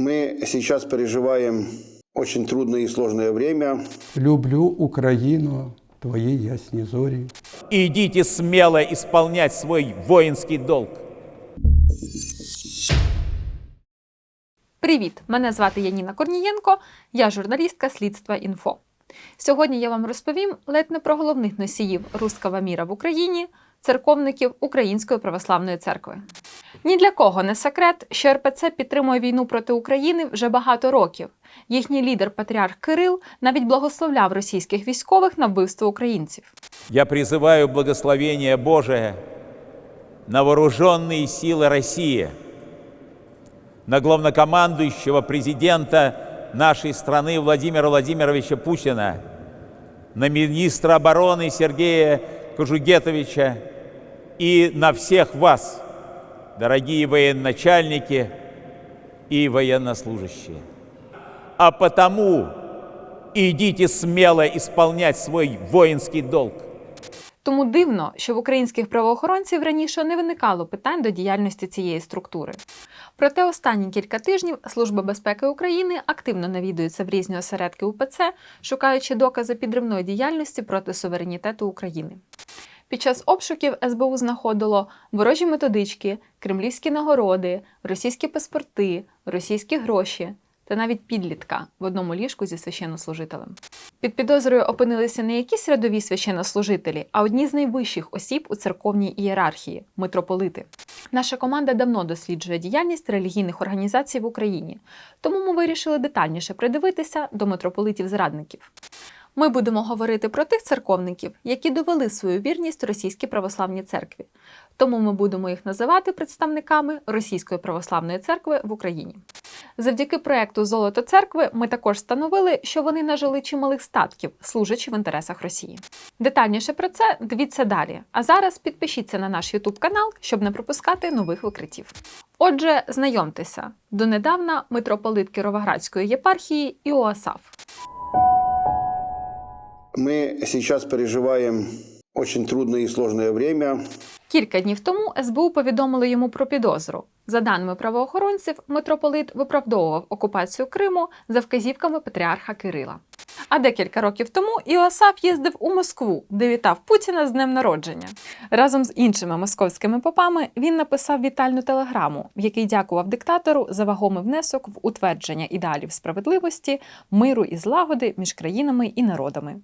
Мы сейчас переживаем очень трудное и сложное время. Люблю Україну, твої ясні зорі. Идите смело исполнять свой воинский долг. Привіт! Мене звати Яніна Корнієнко, я журналістка слідства інфо. Сьогодні я вам розповім ледь не про головних носіїв руского міра в Україні, церковників Української православної церкви. Ні для кого не секрет, що РПЦ підтримує війну проти України вже багато років. Їхній лідер патріарх Кирил навіть благословляв російських військових на вбивство українців. Я призываю благословение Божие на вооруженные силы России, на главнокомандующего президента нашей страны Владимира Владимировича Путина, на министра обороны Сергея Кожугетовича и на всех вас, дорогие военачальники и военнослужащие. А потому идите смело исполнять свой воинский долг. Тому дивно, що в українських правоохоронців раніше не виникало питань до діяльності цієї структури. Проте останні кілька тижнів Служба безпеки України активно навідується в різні осередки УПЦ, шукаючи докази підривної діяльності проти суверенітету України. Під час обшуків СБУ знаходило ворожі методички, кремлівські нагороди, російські паспорти, російські гроші та навіть підлітка в одному ліжку зі священнослужителем. Під підозрою опинилися не якісь рядові священнослужителі, а одні з найвищих осіб у церковній ієрархії митрополити. Наша команда давно досліджує діяльність релігійних організацій в Україні, тому ми вирішили детальніше придивитися до митрополитів-зрадників. Ми будемо говорити про тих церковників, які довели свою вірність російській православній церкві. Тому ми будемо їх називати представниками Російської православної церкви в Україні. Завдяки проекту Золото церкви ми також встановили, що вони нажили чималих статків, служачи в інтересах Росії. Детальніше про це дивіться далі. А зараз підпишіться на наш YouTube канал, щоб не пропускати нових викриттів. Отже, знайомтеся, донедавна митрополит Кіровоградської єпархії Іоасаф. Мы сейчас переживаем очень трудное и сложное время. Кілька днів тому СБУ повідомили йому про підозру. За даними правоохоронців, митрополит виправдовував окупацію Криму за вказівками патріарха Кирила. А декілька років тому Іосаф їздив у Москву, де вітав Путіна з днем народження. Разом з іншими московськими попами він написав вітальну телеграму, в якій дякував диктатору за вагомий внесок в утвердження ідеалів справедливості, миру і злагоди між країнами і народами.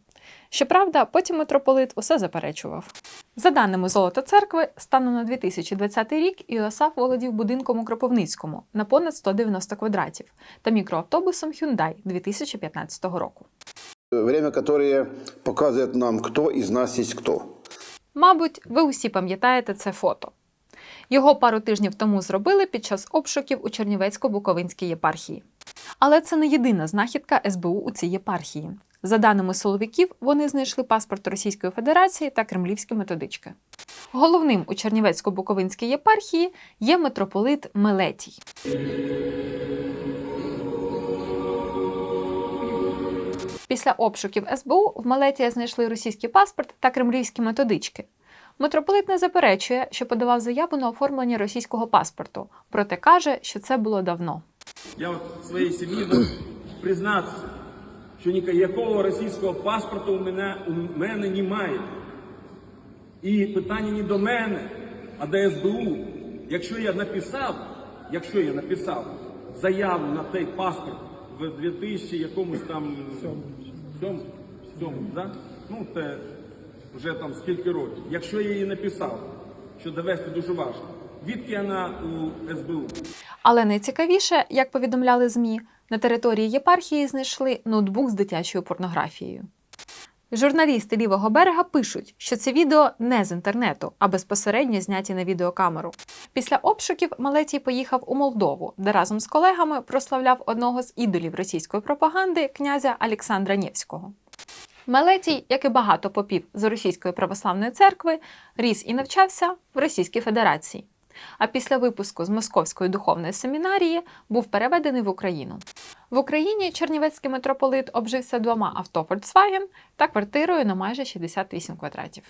Щоправда, потім митрополит усе заперечував. За даними Золота церкви, станом на 2020 рік Іосаф володів будинком у Кропивницькому на понад 190 квадратів та мікроавтобусом Hyundai 2015 року. Время, которое показывает нам, кто из нас есть кто. Мабуть, ви усі пам'ятаєте це фото. Його пару тижнів тому зробили під час обшуків у Чернівецько-Буковинській єпархії. Але це не єдина знахідка СБУ у цій єпархії. За даними силовиків, вони знайшли паспорт Російської Федерації та кремлівські методички. Головним у Чернівецько-Буковинській єпархії є митрополит Мелетій. Після обшуків СБУ в Малетія знайшли російський паспорт та кремлівські методички. Митрополит не заперечує, що подавав заяву на оформлення російського паспорту, проте каже, що це було давно. Я от своїй сім'ї можу признатися, що ніякого російського паспорту у мене, у мене немає. І питання не до мене, а до СБУ. Якщо я написав, якщо я написав заяву на цей паспорт в 2000 якомусь там сьому, да? ну це вже там скільки років. Якщо я її написав, що довести дуже важко, відки вона у СБУ? Але найцікавіше, як повідомляли ЗМІ, на території єпархії знайшли ноутбук з дитячою порнографією. Журналісти лівого берега пишуть, що це відео не з інтернету, а безпосередньо зняті на відеокамеру. Після обшуків Малетій поїхав у Молдову, де разом з колегами прославляв одного з ідолів російської пропаганди князя Олександра Нєвського. Мелетій, як і багато попів з Російської православної церкви, ріс і навчався в Російській Федерації. А після випуску з Московської духовної семінарії був переведений в Україну. В Україні чернівецький митрополит обжився двома авто Volkswagen та квартирою на майже 68 квадратів.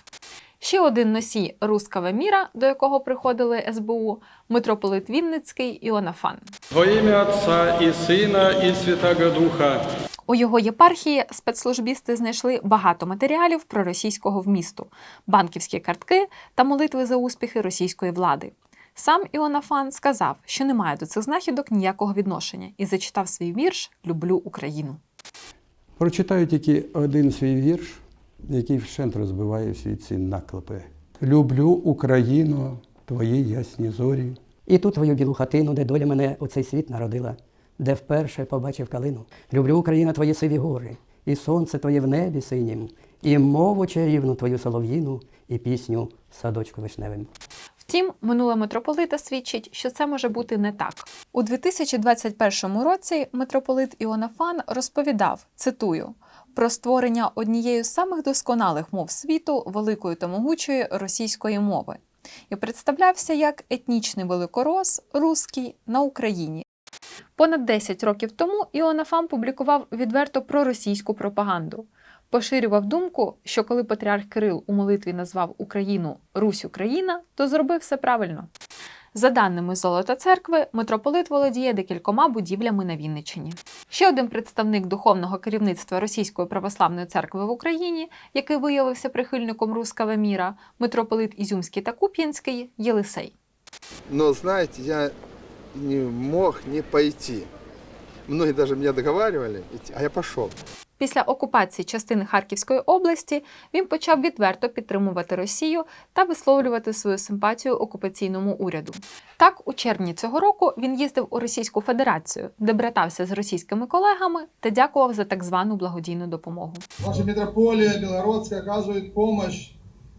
Ще один носій руского міра, до якого приходили СБУ, митрополит Вінницький Іонафан. Во ім'я Отця і Сина, і Святого Духа. У його єпархії спецслужбісти знайшли багато матеріалів про російського вмісту, банківські картки та молитви за успіхи російської влади. Сам Іонафан сказав, що не має до цих знахідок ніякого відношення і зачитав свій вірш Люблю Україну. Прочитаю тільки один свій вірш, який вщент розбиває всі ці наклепи. Люблю Україну, твої ясні зорі. І ту твою білу хатину, де доля мене у цей світ народила, де вперше побачив калину. Люблю Україна твої сиві гори, і сонце твоє в небі синім, і мову чарівну твою солов'їну, і пісню садочку вишневим. Втім, минуле митрополита свідчить, що це може бути не так. У 2021 році митрополит Іонафан розповідав, цитую, про створення однієї з самих досконалих мов світу великої та могучої російської мови і представлявся як етнічний великорос руський на Україні. Понад 10 років тому Іонафан публікував відверто проросійську пропаганду. Поширював думку, що коли патріарх Кирил у молитві назвав Україну Русь Україна, то зробив все правильно. За даними Золота церкви, митрополит володіє декількома будівлями на Вінниччині. Ще один представник духовного керівництва Російської православної церкви в Україні, який виявився прихильником руского міра, митрополит Ізюмський та Куп'янський Єлисей. Но, знаете, я не мог не пойти. Многие даже меня договаривали, идти, а я пошел. Після окупації частини Харківської області він почав відверто підтримувати Росію та висловлювати свою симпатію окупаційному уряду. Так, у червні цього року він їздив у Російську Федерацію, де братався з російськими колегами та дякував за так звану благодійну допомогу. Ваша митрополия Белородская оказывает помощь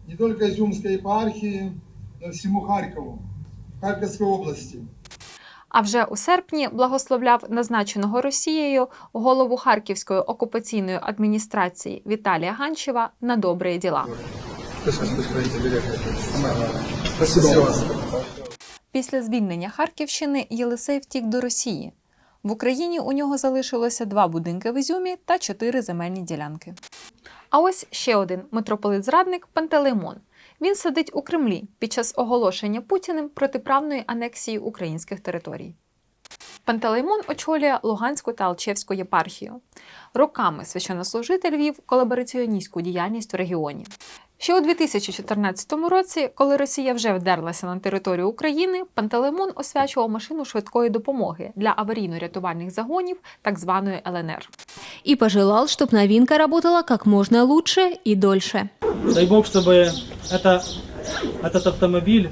не только Изюмской епархии, но и всему Харькову, Харьковской области. А вже у серпні благословляв назначеного Росією голову Харківської окупаційної адміністрації Віталія Ганчева на добрі діла. Після звільнення Харківщини Єлисей втік до Росії. В Україні у нього залишилося два будинки в Ізюмі та чотири земельні ділянки. А ось ще один митрополит-зрадник Пантелеймон. Він сидить у Кремлі під час оголошення Путіним протиправної анексії українських територій. Пантелеймон очолює Луганську та Алчевську єпархію. Роками священнослужитель вів колабораціоністську діяльність в регіоні. Ще у 2014 році, коли Росія вже вдерлася на територію України, Пантелеймон освячував машину швидкої допомоги для аварійно-рятувальних загонів так званої ЛНР. и пожелал, чтобы новинка работала как можно лучше и дольше. Дай бог, чтобы это, этот автомобиль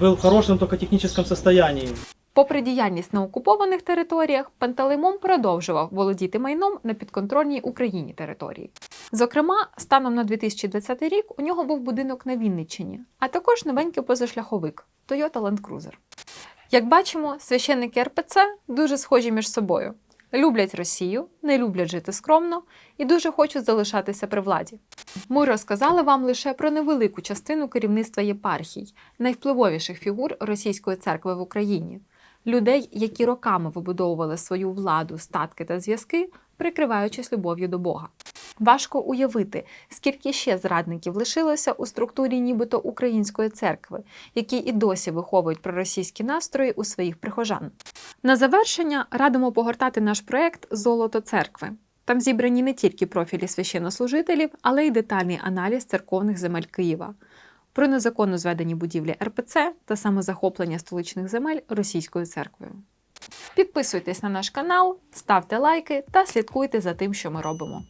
был в хорошем только техническом состоянии. Попри діяльність на окупованих територіях, Пантелеймон продовжував володіти майном на підконтрольній Україні території. Зокрема, станом на 2020 рік у нього був будинок на Вінниччині, а також новенький позашляховик Toyota Land Cruiser. Як бачимо, священники РПЦ дуже схожі між собою. Люблять Росію, не люблять жити скромно і дуже хочуть залишатися при владі. Ми розказали вам лише про невелику частину керівництва єпархій, найвпливовіших фігур російської церкви в Україні, людей, які роками вибудовували свою владу, статки та зв'язки, прикриваючись любов'ю до Бога. Важко уявити, скільки ще зрадників лишилося у структурі нібито української церкви, які і досі виховують проросійські настрої у своїх прихожан. На завершення радимо погортати наш проект Золото церкви. Там зібрані не тільки профілі священнослужителів, але й детальний аналіз церковних земель Києва, про незаконно зведені будівлі РПЦ та самозахоплення столичних земель російською церквою. Підписуйтесь на наш канал, ставте лайки та слідкуйте за тим, що ми робимо.